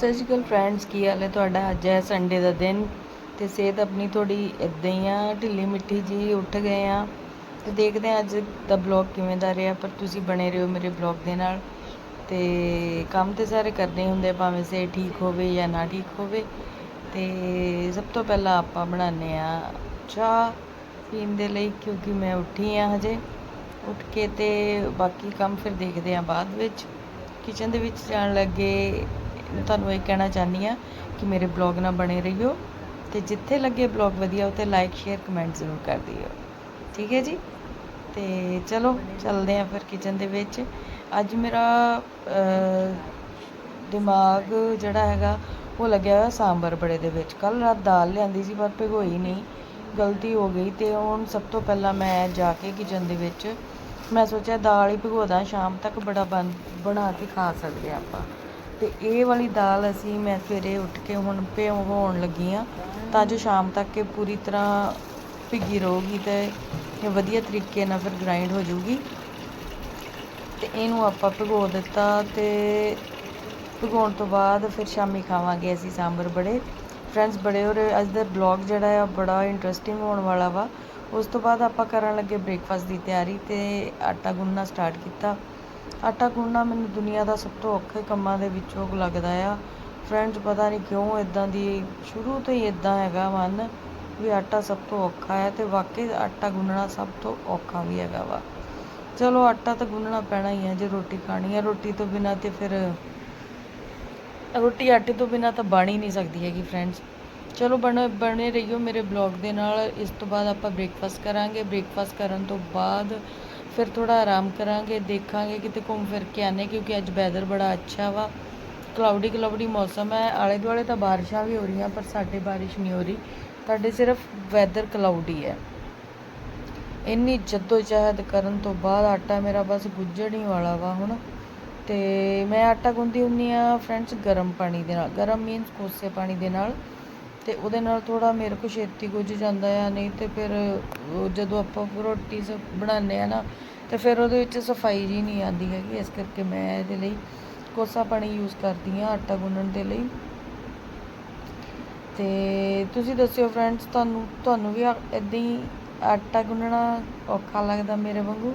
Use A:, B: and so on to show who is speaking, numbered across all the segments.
A: ਸਤਿ ਸ਼੍ਰੀ ਅਕਾਲ ਫਰੈਂਡਸ ਕੀ ਹਾਲ ਹੈ ਤੁਹਾਡਾ? ਅੱਜ ਹੈ ਸੰਡੇ ਦਾ ਦਿਨ ਤੇ ਸਿਹਤ ਆਪਣੀ ਥੋੜੀ ਇਦਾਂ ਹੀ ਆ ਢਿੱਲੀ ਮਿੱਠੀ ਜੀ ਉੱਠ ਗਏ ਆ ਤੇ ਦੇਖਦੇ ਆ ਅੱਜ ਦਾ ਬਲੌਗ ਕਿਵੇਂ ਦਾ ਰਿਹਾ ਪਰ ਤੁਸੀਂ ਬਣੇ ਰਹੋ ਮੇਰੇ ਬਲੌਗ ਦੇ ਨਾਲ ਤੇ ਕੰਮ ਤੇ ਸਾਰੇ ਕਰਨੇ ਹੁੰਦੇ ਆ, ਭਾਵੇਂ ਸੇ ਠੀਕ ਹੋਵੇ ਜਾਂ ਨਾ ਠੀਕ ਹੋਵੇ ਤੇ ਸਭ ਤੋਂ ਪਹਿਲਾਂ ਆਪਾਂ ਬਣਾਉਂਦੇ ਆ ਚਾਹ ਪੀਣ ਦੇ ਲਈ ਕਿਉਂਕਿ ਮੈਂ ਉੱਠੀ ਆ ਹਜੇ। ਉੱਠ ਕੇ ਤੇ ਬਾਕੀ ਕੰਮ ਫਿਰ ਦੇਖਦੇ ਆ ਬਾਅਦ ਵਿੱਚ। ਕਿਚਨ ਦੇ ਵਿੱਚ ਜਾਣ ਲੱਗੇ ਤੁਹਾਨੂੰ ਇਹ ਕਹਿਣਾ ਚਾਹਨੀ ਆ ਕਿ ਮੇਰੇ ਬਲੌਗ ਨਾਲ ਬਣੇ ਰਹੀਓ ਤੇ ਜਿੱਥੇ ਲੱਗੇ ਬਲੌਗ ਵਧੀਆ ਉੱਥੇ ਲਾਈਕ ਸ਼ੇਅਰ ਕਮੈਂਟ ਜ਼ਰੂਰ ਕਰ ਦਿਓ। ਠੀਕ ਹੈ ਜੀ? ਤੇ ਚਲੋ, ਚੱਲਦੇ ਆ ਫਿਰ ਕਿਚਨ ਦੇ ਵਿੱਚ। ਅੱਜ ਮੇਰਾ ਦਿਮਾਗ ਜਿਹੜਾ ਹੈਗਾ, ਉਹ ਲੱਗਿਆ ਹੋਇਆ ਸਾਂਬਰ ਬੜੇ ਦੇ ਵਿੱਚ। ਕੱਲ ਰਾਤ ਦਾਲ ਲਿਆਂਦੀ ਸੀ, ਪਰ ਭਿਗੋਈ ਨਹੀਂ। ਗਲਤੀ ਹੋ ਗਈ ਤੇ ਹੁਣ ਸਭ ਤੋਂ ਪਹਿਲਾਂ ਮੈਂ ਜਾ ਕੇ ਕਿਚਨ ਦੇ ਵਿੱਚ, ਮੈਂ ਸੋਚਿਆ ਦਾਲ ਹੀ ਭਿਗੋਦਾ ਸ਼ਾਮ ਤੱਕ ਬੜਾ ਬਣ, ਬਣਾ ਕੇ ਖਾ ਸਕਦੇ ਹਾਂ ਆਪਾਂ। ਤੇ ਇਹ ਵਾਲੀ ਦਾਲ ਅਸੀਂ ਮੈਂ ਸਵੇਰੇ ਉੱਠ ਕੇ ਹੁਣ ਭਿਗਾਉਣ ਲੱਗੀ ਆ ਤਾਂ ਜੋ ਸ਼ਾਮ ਤੱਕ ਇਹ ਪੂਰੀ ਤਰ੍ਹਾਂ ਭਿੱਗੀ ਰਹੂਗੀ ਤੇ ਇਹ ਵਧੀਆ ਤਰੀਕੇ ਨਾਲ ਫਿਰ ਗ੍ਰਾਈਂਡ ਹੋ ਜਾਊਗੀ। ਤੇ ਇਹਨੂੰ ਆਪਾਂ ਭਿਗੋ ਦਿੱਤਾ ਤੇ ਭਿਗਾਉਣ ਤੋਂ ਬਾਅਦ ਫਿਰ ਸ਼ਾਮੀ ਖਾਵਾਂਗੇ ਅਸੀਂ ਸਾਂਬਰ ਬੜੇ। ਫਰੈਂਡਸ ਬੜੇ, ਔਰ ਅੱਜ ਦਾ ਬਲੌਗ ਜਿਹੜਾ ਆ ਬੜਾ ਇੰਟਰਸਟਿੰਗ ਹੋਣ ਵਾਲਾ ਵਾ। ਉਸ ਤੋਂ ਬਾਅਦ ਆਪਾਂ ਕਰਨ ਲੱਗੇ ਬ੍ਰੇਕਫਾਸਟ ਦੀ ਤਿਆਰੀ ਤੇ ਆਟਾ ਗੁੰਨਣਾ ਸਟਾਰਟ ਕੀਤਾ। ਆਟਾ ਗੁੰਨਣਾ ਮੈਨੂੰ ਦੁਨੀਆ ਦਾ ਸਭ ਤੋਂ ਔਖੇ ਕੰਮਾਂ ਦੇ ਵਿੱਚੋਂ ਲੱਗਦਾ ਆ। ਫਰੈਂਡਸ ਪਤਾ ਨਹੀਂ ਕਿਉਂ ਇੱਦਾਂ ਦੀ ਸ਼ੁਰੂ ਤੋਂ ਹੀ ਇੱਦਾਂ ਹੈਗਾ ਮਨ ਵੀ ਆਟਾ ਸਭ ਤੋਂ ਔਖਾ ਹੈ ਅਤੇ ਵਾਕਈ ਆਟਾ ਗੁੰਨਣਾ ਸਭ ਤੋਂ ਔਖਾ ਵੀ ਹੈਗਾ ਵਾ। ਚਲੋ, ਆਟਾ ਤਾਂ ਗੁੰਨਣਾ ਪੈਣਾ ਹੀ ਹੈ ਜੇ ਰੋਟੀ ਖਾਣੀ ਹੈ। ਰੋਟੀ ਤੋਂ ਬਿਨਾ ਤੇ ਫਿਰ ਰੋਟੀ ਆਟੇ ਤੋਂ ਬਿਨਾ ਤਾਂ ਬਣ ਹੀ ਨਹੀਂ ਸਕਦੀ ਹੈਗੀ ਫਰੈਂਡਸ ਚਲੋ, ਬਣ, ਬਣੇ ਰਹੀਓ ਮੇਰੇ ਬਲੌਗ ਦੇ ਨਾਲ। ਇਸ ਤੋਂ ਬਾਅਦ ਆਪਾਂ ਬ੍ਰੇਕਫਾਸਟ ਕਰਾਂਗੇ। ਬ੍ਰੇਕਫਾਸਟ ਕਰਨ ਤੋਂ ਬਾਅਦ ਫਿਰ ਥੋੜਾ ਆਰਾਮ ਕਰਾਂਗੇ, ਦੇਖਾਂਗੇ ਕਿਤੇ ਘੁੰਮ ਫਿਰ ਕੇ ਆਨੇ ਕਿਉਂਕਿ ਅੱਜ ਵੈਦਰ ਬੜਾ ਅੱਛਾ ਵਾ। ਕਲਾਉਡੀ ਕਲਾਉਡੀ ਮੌਸਮ ਹੈ, ਆਲੇ ਦੁਆਲੇ ਤਾਂ ਬਾਰਿਸ਼ਾਂ ਵੀ ਹੋ ਰਹੀਆਂ, ਪਰ ਸਾਡੇ ਬਾਰਿਸ਼ ਨਹੀਂ ਹੋ ਰਹੀ। ਸਾਡੇ ਸਿਰਫ ਵੈਦਰ ਕਲਾਉਡੀ ਹੈ। ਇੰਨੀ ਜਹਿਦ ਕਰਨ ਤੋਂ ਬਾਅਦ ਆਟਾ ਮੇਰਾ ਬਸ ਗੁੱਜਣ ਹੀ ਵਾਲਾ ਵਾ ਹੁਣ। ਤੇ ਮੈਂ ਆਟਾ ਗੁੰਦੀ ਹੁੰਨੀ ਆ ਫਰੈਂਡਸ ਗਰਮ ਪਾਣੀ ਦੇ ਨਾਲ। ਗਰਮ ਮੀਨਸ ਕੋਸੇ ਪਾਣੀ ਦੇ ਨਾਲ। ਅਤੇ ਉਹਦੇ ਨਾਲ ਥੋੜ੍ਹਾ ਮੇਰੇ ਕੋਲ ਛੇਤੀ ਗੁੱਝ ਜਾਂਦਾ ਆ, ਨਹੀਂ ਤੇ ਫਿਰ ਜਦੋਂ ਆਪਾਂ ਰੋਟੀ ਸ ਬਣਾਉਂਦੇ ਹਾਂ ਨਾ, ਤੇ ਫਿਰ ਉਹਦੇ ਵਿੱਚ ਸਫ਼ਾਈ ਜਿਹੀ ਨਹੀਂ ਆਉਂਦੀ ਹੈਗੀ, ਇਸ ਕਰਕੇ ਮੈਂ ਇਹਦੇ ਲਈ ਕੋਸਾ ਪਾਣੀ ਯੂਜ਼ ਕਰਦੀ ਹਾਂ ਆਟਾ ਗੁੰਨਣ ਦੇ ਲਈ। ਅਤੇ ਤੁਸੀਂ ਦੱਸਿਓ ਫਰੈਂਡਸ ਤੁਹਾਨੂੰ ਤੁਹਾਨੂੰ ਵੀ ਇਦਾਂ ਹੀ ਆਟਾ ਗੁੰਨਣਾ ਔਖਾ ਲੱਗਦਾ ਮੇਰੇ ਵਾਂਗੂ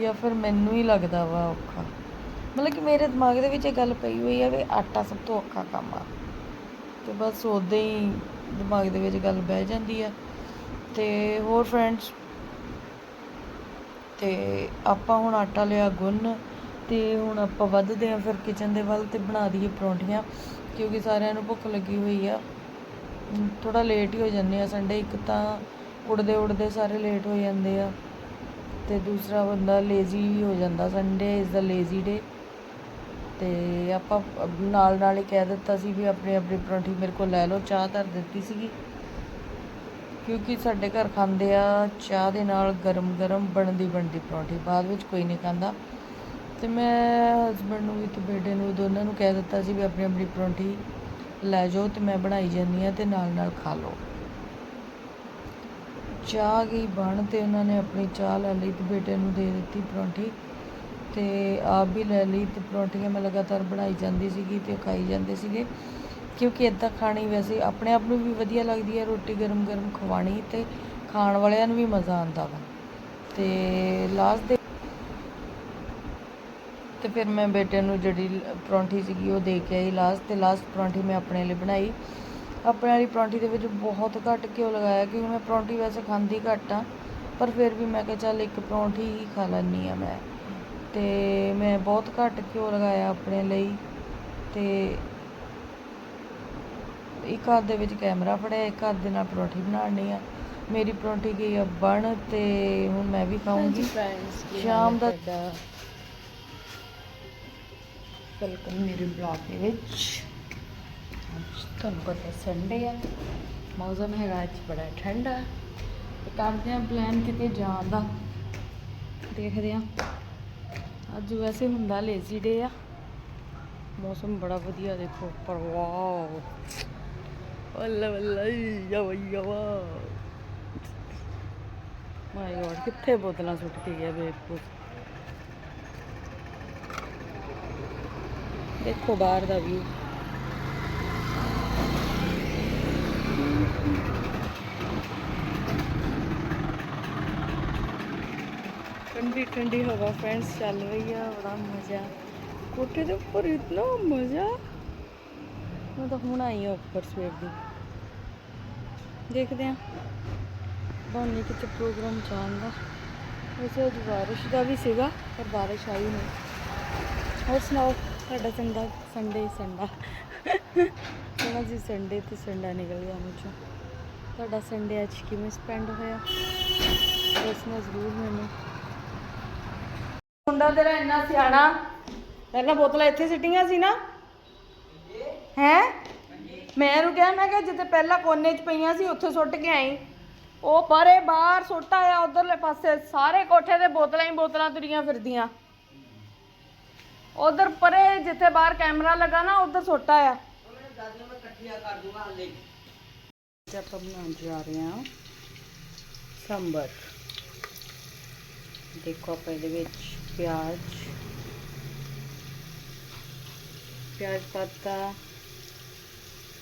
A: ਜਾਂ ਫਿਰ ਮੈਨੂੰ ਹੀ ਲੱਗਦਾ ਵਾ ਔਖਾ? ਮਤਲਬ ਕਿ ਮੇਰੇ ਦਿਮਾਗ ਦੇ ਵਿੱਚ ਇਹ ਗੱਲ ਪਈ ਹੋਈ ਆ ਵੀ ਆਟਾ ਸਭ ਤੋਂ ਔਖਾ ਕੰਮ ਆ। ਤੇ ਬਸ ਉਦਾਂ ਹੀ ਦਿਮਾਗ ਦੇ ਵਿੱਚ ਗੱਲ ਬਹਿ ਜਾਂਦੀ ਆ। ਤੇ ਹੋਰ ਫਰੈਂਡਸ ਤੇ ਆਪਾਂ ਹੁਣ ਆਟਾ ਲਿਆ ਗੁੰਨ ਤੇ ਹੁਣ ਆਪਾਂ ਵੱਧਦੇ ਆ ਫਿਰ ਕਿਚਨ ਦੇ ਵੱਲ ਤੇ ਬਣਾ ਦਈਏ ਪਰੌਂਠੀਆਂ, ਕਿਉਂਕਿ ਸਾਰਿਆਂ ਨੂੰ ਭੁੱਖ ਲੱਗੀ ਹੋਈ ਆ। ਥੋੜਾ ਲੇਟ ਹੀ ਹੋ ਜਾਂਦੇ ਆ ਸੰਡੇ ਇੱਕ ਤਾਂ ਉੜਦੇ ਉੜਦੇ ਸਾਰੇ ਲੇਟ ਹੋ ਜਾਂਦੇ ਆ ਤੇ ਦੂਸਰਾ ਬੰਦਾ ਲੇਜ਼ੀ ਵੀ ਹੋ ਜਾਂਦਾ Sunday is the lazy day ਅਤੇ ਆਪਾਂ ਨਾਲ ਨਾਲ ਹੀ ਕਹਿ ਦਿੱਤਾ ਸੀ ਵੀ ਆਪਣੀ ਆਪਣੀ ਪਰੌਂਠੀ ਮੇਰੇ ਕੋਲ ਲੈ ਲਓ, ਚਾਹ ਧਰ ਦਿੱਤੀ ਸੀਗੀ। ਕਿਉਂਕਿ ਸਾਡੇ ਘਰ ਖਾਂਦੇ ਆ ਚਾਹ ਦੇ ਨਾਲ ਗਰਮ ਗਰਮ ਬਣਦੀ ਬਣਦੀ ਪਰੌਂਠੀ, ਬਾਅਦ ਵਿੱਚ ਕੋਈ ਨਹੀਂ ਖਾਂਦਾ। ਤੇ ਮੈਂ ਹਸਬੰਡ ਨੂੰ ਵੀ ਤੇ ਬੇਟੇ ਨੂੰ ਦੋਨਾਂ ਨੂੰ ਕਹਿ ਦਿੱਤਾ ਸੀ ਵੀ ਆਪਣੀ ਆਪਣੀ ਪਰੌਂਠੀ ਲੈ ਜਾਓ ਤੇ ਮੈਂ ਬਣਾਈ ਜਾਂਦੀ ਆ ਤੇ ਨਾਲ ਨਾਲ ਖਾ ਲਓ। ਚਾਹ ਗਈ, ਬਣ ਤੇ ਉਹਨਾਂ ਨੇ ਆਪਣੀ ਚਾਹ ਲੈ ਲਈ ਤੇ ਬੇਟੇ ਨੂੰ ਦੇ ਦਿੱਤੀ ਪਰੌਂਠੀ। ਅਤੇ ਆਪ ਵੀ ਲੈ ਲਈ ਅਤੇ ਪਰੌਂਠੀਆਂ ਮੈਂ ਲਗਾਤਾਰ ਬਣਾਈ ਜਾਂਦੀ ਸੀਗੀ ਅਤੇ ਉਹ ਖਾਈ ਜਾਂਦੇ ਸੀਗੇ। ਕਿਉਂਕਿ ਇੱਦਾਂ ਖਾਣੀ ਵੈਸੇ ਆਪਣੇ ਆਪ ਨੂੰ ਵੀ ਵਧੀਆ ਲੱਗਦੀ ਹੈ, ਰੋਟੀ ਗਰਮ ਗਰਮ ਖਵਾਣੀ ਅਤੇ ਖਾਣ ਵਾਲਿਆਂ ਨੂੰ ਵੀ ਮਜ਼ਾ ਆਉਂਦਾ ਵਾ। ਅਤੇ ਲਾਸਟ ਦੇ ਤੇ ਫਿਰ ਮੈਂ ਬੇਟੇ ਨੂੰ ਜਿਹੜੀ ਪਰੌਂਠੀ ਸੀਗੀ ਉਹ ਦੇ ਕੇ ਆਈ ਲਾਸਟ ਤੇ ਲਾਸਟ ਪਰੌਂਠੀ ਮੈਂ ਆਪਣੇ ਲਈ ਬਣਾਈ। ਆਪਣੇ ਵਾਲੀ ਪਰੌਂਠੀ ਦੇ ਵਿੱਚ ਬਹੁਤ ਘੱਟ ਘਿਓ ਲਗਾਇਆ ਕਿਉਂਕਿ ਮੈਂ ਪਰੌਂਠੀ ਵੈਸੇ ਖਾਂਦੀ ਘੱਟ ਆ ਪਰ ਫਿਰ ਵੀ ਮੈਂ ਕਿਹਾ ਚੱਲ ਇੱਕ ਪਰੌਂਠੀ ਹੀ ਖਾ ਲੈਂਦੀ ਆ ਮੈਂ। ਤੇ ਮੈਂ ਬਹੁਤ ਘੱਟ ਘਿਓ ਲਗਾਇਆ ਆਪਣੇ ਲਈ ਤੇ ਇੱਕ ਹੱਥ ਦੇ ਵਿੱਚ ਕੈਮਰਾ ਫੜਿਆ ਇੱਕ ਹੱਥ ਦੇ ਨਾਲ ਪਰੌਂਠੀ ਬਣਾਉਣੀ ਆ ਮੇਰੀ ਪਰੌਂਠੀ ਗਈ ਆ ਬਣ ਤੇ ਹੁਣ ਮੈਂ ਵੀ ਖਾਊਂਗੀ। ਸ਼ਾਮ ਦਾ ਵੈਲਕਮ ਮੇਰੇ ਬਲੌਗ ਦੇ ਵਿੱਚ। ਅੱਜ ਤੁਹਾਨੂੰ ਪਤਾ ਸੰਡੇ ਆ। ਮੌਸਮ ਹੈਗਾ ਅੱਜ ਬੜਾ ਠੰਡਾ। ਤੇ ਕਰਦੇ ਆ ਪਲਾਨ ਕਿਤੇ ਜਾਣ ਦਾ। ਦੇਖਦੇ ਆ ਅੱਜ ਵੈਸੇ ਹੁੰਦਾ ਲੇਜ਼ੀ ਡੇ ਆ। ਮੌਸਮ ਬੜਾ ਵਧੀਆ ਦੇਖੋ, ਪਰ ਵਾਓ ਵੱਲਾ ਵੱਲਾ ਯਾ ਯਾ ਮਾਈ ਗੋਡ ਕਿੱਥੇ ਬੋਤਲਾਂ ਸੁੱਟ ਕੇ ਗਿਆ ਬੇਵਕੂਫ। ਦੇਖੋ ਬਾਹਰ ਦਾ ਵੀ
B: ठंडी ठंडी हवा फ्रेंड्स चल रही है बड़ा मजा कोठे ਦੇ ਉੱਪਰ ਇਤਨਾ ਮਜ਼ਾ ਮੈਂ ਤਾਂ ਹੁਣ ਆਈ ਹਾਂ ਉੱਪਰ ਸਵੇਰ ਦੀ ਦੇਖਦੇ ਹਾਂ ਬਣਨੇ ਕਿਤੇ ਪ੍ਰੋਗਰਾਮ ਜਾਣ ਦਾ ਵੈਸੇ ਅੱਜ ਬਾਰਿਸ਼ ਦਾ ਵੀ ਸੀਗਾ ਪਰ ਬਾਰਿਸ਼ ਆਈ ਨਹੀਂ ਹੋਰ ਸੁਣਾਓ ਤੁਹਾਡਾ ਸੰਡਾ ਸੰਡੇ ਸੰਡਾ ਕਹਿੰਦਾ ਜੀ ਸੰਡੇ ਤੇ ਸੰਡਾ ਨਿਕਲ ਗਿਆ ਮੁਝੋਂ ਤੁਹਾਡਾ ਸੰਡੇ ਅੱਜ ਕਿਵੇਂ ਸਪੈਂਡ ਹੋਇਆ ਦੱਸਣਾ ਜ਼ਰੂਰ ਮੈਨੂੰ ਮੁੰਡਾ ਤੇਰਾ ਇੰਨਾ ਸਿਆਣਾ, ਪਹਿਲਾਂ ਬੋਤਲਾਂ ਇੱਥੇ ਸਿੱਟੀਆਂ ਸੀ ਨਾ। ਹੈ? ਮੈਂ ਇਹਨੂੰ ਕਿਹਾ, ਮੈਂ ਕਿਹਾ ਜਿੱਥੇ ਪਹਿਲਾਂ ਕੋਨੇ 'ਚ ਪਈਆਂ ਸੀ, ਉੱਥੇ ਸੁੱਟ ਕੇ ਆਈ। ਉਹ ਪਰੇ ਬਾਹਰ ਸੁੱਟ ਆਇਆ, ਉਧਰਲੇ ਪਾਸੇ ਸਾਰੇ ਕੋਠੇ ਤੇ ਬੋਤਲਾਂ ਹੀ ਬੋਤਲਾਂ ਤੁਰੀਆਂ ਫਿਰਦੀਆਂ। ਉਧਰ ਪਰੇ ਜਿੱਥੇ ਬਾਹਰ ਕੈਮਰਾ ਲੱਗਾ ਨਾ, ਉਧਰ ਸੁੱਟ ਆਇਆ। ਅੱਜ ਆਪਾਂ ਬਣਾਉਣ ਜਾ ਰਹੇ ਹਾਂ ਸੰਬਰ। ਦੇਖੋ ਆਪਾਂ ਇਹਦੇ ਵਿੱਚ ਪਿਆਜ਼। ਪਿਆਜ਼ ਪੱਤਾ।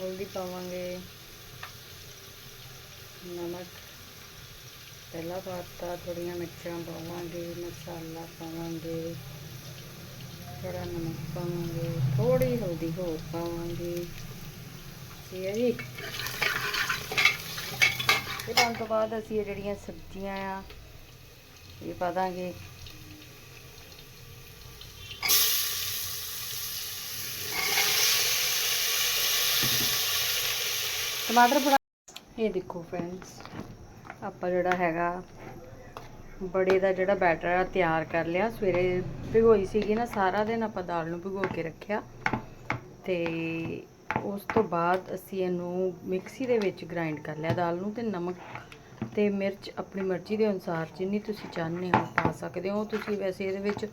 B: ਹਲਦੀ ਪਾਵਾਂਗੇ। ਨਮਕ ਪਹਿਲਾ ਪਾਤਾ ਥੋੜੀਆਂ ਮਿਰਚਾਂ ਪਾਵਾਂਗੇ, ਮਸਾਲਾ ਪਾਵਾਂਗੇ ਥੋੜਾ ਨਮਕ ਪਾਵਾਂਗੇ ਥੋੜੀ ਹਲਦੀ ਹੋਰ ਪਾਵਾਂਗੇ। ਠੀਕ ਹੈ ਜੀ। ਇਹ ਪਾਉਣ ਤੋਂ ਬਾਅਦ ਅਸੀਂ ਇਹ ਜਿਹੜੀਆਂ ਸਬਜ਼ੀਆਂ ਆ, ਇਹ ਪਾ ਦਾਂਗੇ। ਟਮਾਟਰ ਪਾ ਇਹ ਦੇਖੋ ਫਰੈਂਡਸ ਆਪਾਂ ਜਿਹੜਾ ਹੈਗਾ, ਬੜੇ ਦਾ ਜਿਹੜਾ ਬੈਟਰ ਆ, ਤਿਆਰ ਕਰ ਲਿਆ। ਸਵੇਰੇ ਭਿਗੋਈ ਸੀਗੀ ਨਾ, ਸਾਰਾ ਦਿਨ ਆਪਾਂ ਦਾਲ ਨੂੰ ਭਿਗੋ ਕੇ ਰੱਖਿਆ। ਤੇ ਉਸ ਤੋਂ ਬਾਅਦ ਅਸੀਂ ਇਹਨੂੰ ਮਿਕਸੀ ਦੇ ਵਿੱਚ ਗ੍ਰਾਈਂਡ ਕਰ ਲਿਆ ਦਾਲ ਨੂੰ ਤੇ ਨਮਕ ਤੇ ਮਿਰਚ ਆਪਣੀ ਮਰਜ਼ੀ ਦੇ ਅਨੁਸਾਰ, ਜਿੰਨੀ ਤੁਸੀਂ ਚਾਹੁੰਦੇ ਹੋ ਪਾ ਸਕਦੇ ਹੋ। ਤੁਸੀਂ ਵੈਸੇ ਇਹਦੇ ਵਿੱਚ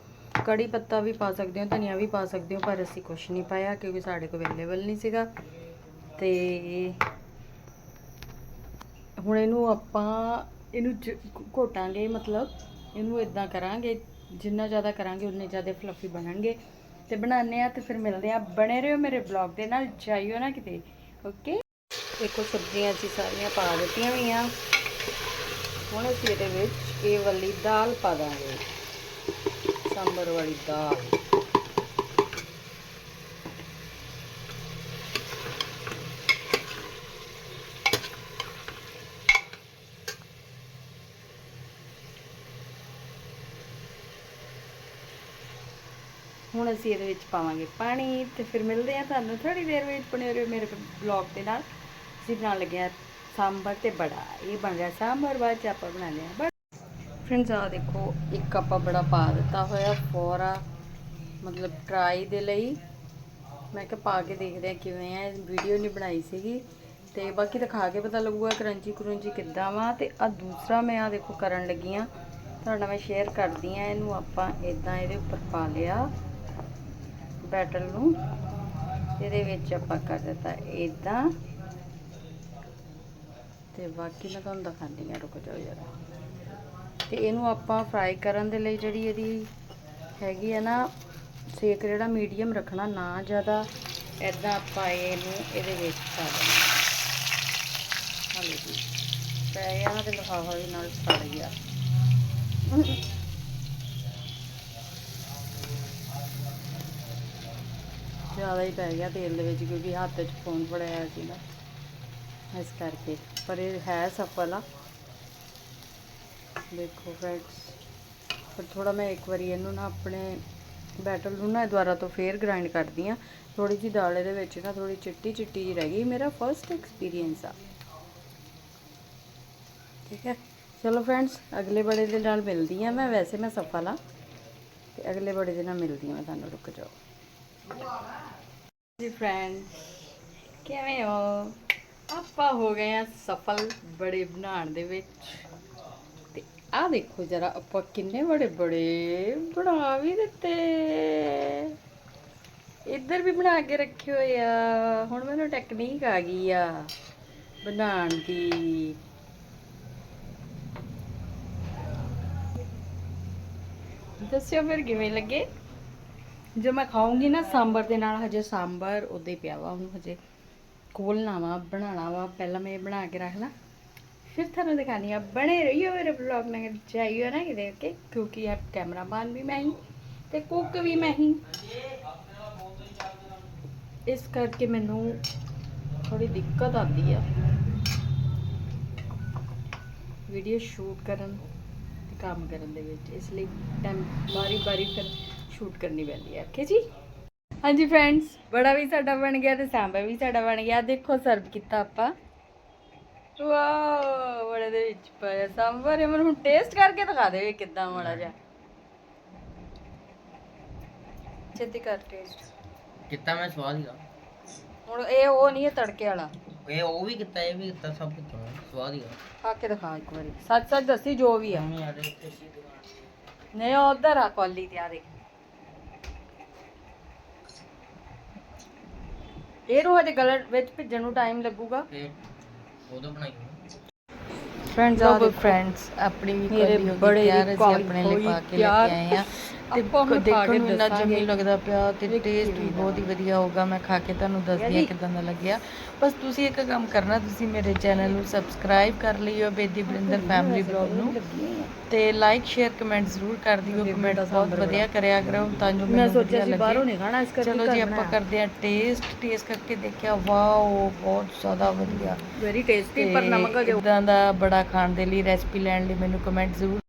B: ਕੜੀ ਪੱਤਾ ਵੀ ਪਾ ਸਕਦੇ ਹੋ, ਧਨੀਆ ਵੀ ਪਾ ਸਕਦੇ ਹੋ, ਪਰ ਅਸੀਂ ਕੁਝ ਨਹੀਂ ਪਾਇਆ ਕਿਉਂਕਿ ਸਾਡੇ ਕੋਲ ਅਵੇਲੇਬਲ ਨਹੀਂ ਸੀਗਾ। ਤੇ ਹੁਣ ਇਹਨੂੰ ਆਪਾਂ, ਇਹਨੂੰ ਜ- ਘੋਟਾਂਗੇ ਮਤਲਬ, ਇਹਨੂੰ ਇਦਾਂ ਕਰਾਂਗੇ, ਜਿੰਨਾ ਜ਼ਿਆਦਾ ਕਰਾਂਗੇ ਉਨੇ ਜ਼ਿਆਦਾ ਫਲਫੀ ਬਣਨਗੇ। ਤੇ ਬਣਾਉਂਦੇ ਆ ਤੇ ਫਿਰ ਮਿਲਦੇ ਆ ਬਣੇ ਰਹੋ ਮੇਰੇ ਬਲੌਗ ਦੇ ਨਾਲ, ਜਾਈਓ ਨਾ ਕਿਤੇ ਓਕੇ ਦੇਖੋ ਸਬਜ਼ੀਆਂ ਅਸੀਂ ਸਾਰੀਆਂ ਪਾ ਦਿੱਤੀਆਂ ਹੋਈਆਂ। ਹੁਣ ਅਸੀਂ ਇਹਦੇ ਵਿੱਚ ਇਹ ਵਾਲੀ ਦਾਲ ਪਾ ਦਾਂਗੇ। ਸਾਂਬਰ ਵਾਲੀ ਦਾਲ। ਅਸੀਂ ਇਹਦੇ ਵਿੱਚ ਪਾਵਾਂਗੇ ਪਾਣੀ ਤੇ ਫਿਰ ਮਿਲਦੇ ਆ ਤੁਹਾਨੂੰ ਥੋੜੀ ਦੇਰ ਵਿੱਚ ਬਣੇ ਰਹੋ ਮੇਰੇ ਬਲੌਗ ਦੇ ਨਾਲ। ਅਸੀਂ ਬਣਾਉਣ ਲੱਗੇ ਆ ਸਾਂਬਰ ਤੇ ਬੜਾ, ਇਹ ਬਣ ਗਿਆ ਸਾਂਬਰ, ਬਾਅਦ ਚ ਆਪਾਂ ਬਣਾਉਂਦੇ ਆ ਬੜਾ ਫਰੈਂਡਸ ਆ ਦੇਖੋ, ਇੱਕ ਆਪਾਂ ਬੜਾ ਪਾ ਦਿੱਤਾ ਹੋਇਆ ਫੋਰਾ, ਮਤਲਬ ਟਰਾਈ ਦੇ ਲਈ। ਮੈਂ ਕਿਹਾ ਪਾ ਕੇ ਦੇਖਦੇ ਆ ਕਿਵੇਂ ਆ ਵੀਡੀਓ ਨਹੀਂ ਬਣਾਈ ਸੀਗੀ। ਤੇ ਬਾਕੀ ਤਾਂ ਖਾ ਕੇ ਪਤਾ ਲੱਗੂਗਾ ਕਰੰਚੀ ਕਰੰਚੀ ਕਿੱਦਾਂ ਵਾ। ਤੇ ਆ ਦੂਸਰਾ ਮੈਂ ਆ ਦੇਖੋ ਕਰਨ ਲੱਗੀ ਆ ਤੁਹਾਡਾ ਮੈਂ ਸ਼ੇਅਰ ਕਰਦੀ ਆ ਇਹਨੂੰ ਆਪਾਂ ਇਦਾਂ ਇਹਦੇ ਉੱਪਰ ਪਾ ਲਿਆ। ਬੈਟਰ ਨੂੰ। ਇਹਦੇ ਵਿੱਚ ਆਪਾਂ ਕਰ ਦਿੱਤਾ ਇਦਾਂ ਤੇ ਬਾਕੀ ਮੈਂ ਤੁਹਾਨੂੰ ਦਿਖਾਉਂਦੀ ਆ ਰੁਕ ਜਾਓ ਜਰਾ। ਤੇ ਇਹਨੂੰ ਆਪਾਂ ਫਰਾਈ ਕਰਨ ਦੇ ਲਈ ਜਿਹੜੀ ਇਹਦੀ ਹੈਗੀ ਆ ਨਾ, ਸੇਕ ਜਿਹੜਾ ਮੀਡੀਅਮ ਰੱਖਣਾ, ਨਾ ਜ਼ਿਆਦਾ। ਐਦਾਂ ਆਪਾਂ ਇਹਨੂੰ ਇਹਦੇ ਵਿੱਚ ਪਾ ਦੇਣਾ। ਹਾਂਜੀ ਜੀ। ਪੈ ਗਿਆ ਨਾ ਤੇ ਵੀ ਨਾਲ ਸੜ ਗਿਆ। ਜ਼ਿਆਦਾ ਹੀ ਪੈ ਗਿਆ ਤੇਲ ਦੇ ਵਿੱਚ ਕਿਉਂਕਿ ਹੱਥ 'ਚ ਫੋਨ ਫੜਿਆ ਸੀ ਇਸ ਕਰਕੇ। ਪਰ ਇਹ ਹੈ ਸਫਲ ਆ। ਦੇਖੋ ਫਰੈਂਡਸ ਪਰ ਥੋੜਾ ਮੈਂ ਇੱਕ ਵਾਰੀ ਇਹਨੂੰ ਨਾ ਆਪਣੇ ਬੈਟਰ ਨੂੰ ਨਾ ਦੁਬਾਰਾ ਤੋਂ ਫੇਰ ਗ੍ਰਾਈਂਡ ਕਰਦੀ ਆ ਥੋੜੀ ਜੀ ਦਾਲ ਇਹਦੇ ਵਿੱਚ ਨਾ ਥੋੜੀ ਚਿੱਟੀ ਚਿੱਟੀ ਜੀ ਰਹਿ ਗਈ। ਮੇਰਾ ਫਰਸਟ ਐਕਸਪੀਰੀਅੰਸ ਆ। ਠੀਕ ਹੈ? ਚਲੋ ਫਰੈਂਡਸ ਅਗਲੇ ਬੜੇ ਦੇ ਨਾਲ ਮਿਲਦੀ ਆ ਮੈਂ। ਵੈਸੇ ਮੈਂ ਸਫਲ ਆ ਤੇ ਅਗਲੇ ਬੜੇ ਦੇ ਨਾਲ ਮਿਲਦੀ ਆ ਮੈਂ। ਤੁਹਾਨੂੰ ਰੁਕ ਜਾਓ। ਜੀ ਫਰੈਂਡ ਕਿਵੇਂ ਹੋ? ਆਪਾਂ ਹੋ ਗਏ ਆ ਸਫਲ ਬੜੇ ਬਣਾਉਣ ਦੇ ਵਿੱਚ। ਤੇ ਆ ਦੇਖੋ ਜਰਾ, ਆਪਾਂ ਕਿੰਨੇ ਬੜੇ ਬੜੇ ਬਣਾ ਵੀ ਦਿੱਤੇ। ਇੱਧਰ ਵੀ ਬਣਾ ਕੇ ਰੱਖੇ ਹੋਏ ਆ। ਹੁਣ ਮੈਨੂੰ ਟੈਕਨੀਕ ਆ ਗਈ ਆ ਬਣਾਉਣ ਦੀ। ਦੱਸਿਓ ਫਿਰ ਕਿਵੇਂ ਲੱਗੇ? ਜੋ ਮੈਂ ਖਾਉਂਗੀ ਨਾ ਸਾਂਬਰ ਦੇ ਨਾਲ, ਹਜੇ ਸਾਂਬਰ ਉਦਾਂ ਹੀ ਪਿਆ ਵਾ, ਉਹਨੂੰ ਹਜੇ ਖੋਲਣਾ ਵਾ, ਬਣਾਉਣਾ ਵਾ, ਪਹਿਲਾਂ ਮੈਂ ਇਹ ਬਣਾ ਕੇ ਰੱਖ ਲਾਂ। ਫਿਰ ਤੁਹਾਨੂੰ ਦਿਖਾਣੀ ਆ ਬਣੇ ਰਹੀਓ ਮੇਰੇ ਵਲੌਗ ਨਾਲ ਚਾਹੀਓ ਨਾ ਕਿ ਦੇਖ ਕੇ ਕਿਉਂਕਿ ਇਹ ਕੈਮਰਾਮੈਨ ਵੀ ਮੈਂ ਹੀ ਤੇ ਕੁੱਕ ਵੀ ਮੈਂ ਹੀ। ਇਸ ਕਰਕੇ ਮੈਨੂੰ ਥੋੜੀ ਦਿੱਕਤ ਆਉਂਦੀ ਆ। ਵੀਡੀਓ ਸ਼ੂਟ ਕਰਨ ਤੇ ਕੰਮ ਕਰਨ ਦੇ ਵਿੱਚ, ਇਸ ਲਈ ਟਾਈਮ ਬਾਰੀ ਬਾਰੀ ਫਿਰ ਸ਼ੂਟ ਕਰਨੀ ਪੈਂਦੀ ਹੈ ਓਕੇ ਜੀ? ਹਾਂਜੀ ਫਰੈਂਡਸ ਬੜਾ ਵੀ ਸਾਡਾ ਬਣ ਗਿਆ ਤੇ ਸਾਂਬਾ ਵੀ ਸਾਡਾ ਬਣ ਗਿਆ। ਦੇਖੋ ਸਰਵ ਕੀਤਾ ਆਪਾਂ। ਵਾਓ ਬੜੇ ਦੇ ਵਿੱਚ ਪਾਇਆ ਸਾਂਬਰ। ਇਹ ਮੈਨੂੰ ਟੇਸਟ ਕਰਕੇ ਦਿਖਾ ਦੇ ਵੀ ਕਿੱਦਾਂ ਮਾੜਾ ਜਿਹਾ। ਛੇਤੀ ਕਰ ਟੇਸਟ
C: ਕੀਤਾ ਮੈਂ ਸਵਾਦ ਹੀਗਾ
B: ਹੁਣ ਇਹ ਉਹ ਨਹੀਂ ਹੈ ਤੜਕੇ ਵਾਲਾ।
C: ਇਹ ਉਹ ਵੀ ਕੀਤਾ ਇਹ ਵੀ ਕੀਤਾ ਸਭ ਕੀਤਾ ਸਵਾਦ ਹੀਗਾ
B: ਖਾ ਕੇ ਦਿਖਾ ਇੱਕ ਵਾਰੀ। ਸੱਚ ਸੱਚ ਦੱਸੀ ਜੋ ਵੀ ਆ। ਨਹੀਂ ਉਧਰ ਆ ਕੌਲੀ ਤੇ ਆ ਦੇਖ। ਇਹ ਨੂੰ ਹਜੇ ਗਲਤ ਵਿੱਚ ਭਿੱਜਣ ਨੂੰ ਟਾਈਮ ਲੱਗੂਗਾ।
C: ਤੇ ਉਦੋਂ ਬਣਾਈ
B: ਫਰੈਂਡਸ
A: ਆਪਣੀ ਵੀ
B: ਮੇਰੇ
A: ਕਲੀ ਹੋ
B: ਬੜੇ ਦੀ
A: ਅਸੀਂ ਆਪਣੇ ਲਈ ਪਾ ਕੇ ਲੈ। ਕੇ ਆਏ ਆ ਤੇ ਦੇਖਣ ਨੂੰ ਇੰਨਾ ਜੰਮੀ ਲੱਗਦਾ ਪਿਆ ਤੇ ਟੇਸਟ ਵੀ ਬਹੁਤ ਹੀ ਵਧੀਆ ਹੋਊਗਾ। ਮੈਂ ਖਾ ਕੇ ਤੁਹਾਨੂੰ ਦੱਸਦੀ
B: ਜੀ।
A: ਕਿਦਾਂ ਦਾ ਲੱਗਿਆ। ਬਸ ਤੁਸੀਂ ਇੱਕ ਕੰਮ ਕਰਨਾ ਤੁਸੀਂ ਮੇਰੇ ਚੈਨਲ ਨੂੰ ਸਬਸਕ੍ਰਾਈਬ ਕਰ ਲਿਓ ਬੇਦੀ ਬਰਿੰਦਰ ਫੈਮਿਲੀ ਬਲੌਗ ਨੂੰ। ਤੇ ਲਾਈਕ ਸ਼ੇਅਰ ਕਮੈਂਟ ਜ਼ਰੂਰ ਕਰ ਦਿਓ। ਕਮੈਂਟ ਬਹੁਤ ਵਧੀਆ ਕਰਿਆ ਕਰੋ ਤਾਂ ਜੋ
B: ਮੈਂ ਸੋਚਿਆ ਸੀ ਬਾਹਰੋਂ ਨਹੀਂ ਖਾਣਾ ਇਸ ਕਰਕੇ
A: ਚਲੋ ਜੀ ਆਪਾਂ ਕਰਦੇ ਹਾਂ ਟੇਸਟ ਟੇਸਟ ਕਰਕੇ ਦੇਖਿਆ ਵਾਓ ਬਹੁਤ ਜ਼ਿਆਦਾ ਵਧੀਆ।
B: ਵੈਰੀ ਟੇਸਟੀ ਪਰ ਨਮਕ ਜੋ
A: ਇਦਾਂ ਦਾ ਬੜਾ ਖਾਣ ਦੇ ਲਈ ਰੈਸਪੀ ਲੈਣ ਲਈ ਮੈਨੂੰ ਕਮੈਂਟ ਜ਼ਰੂਰ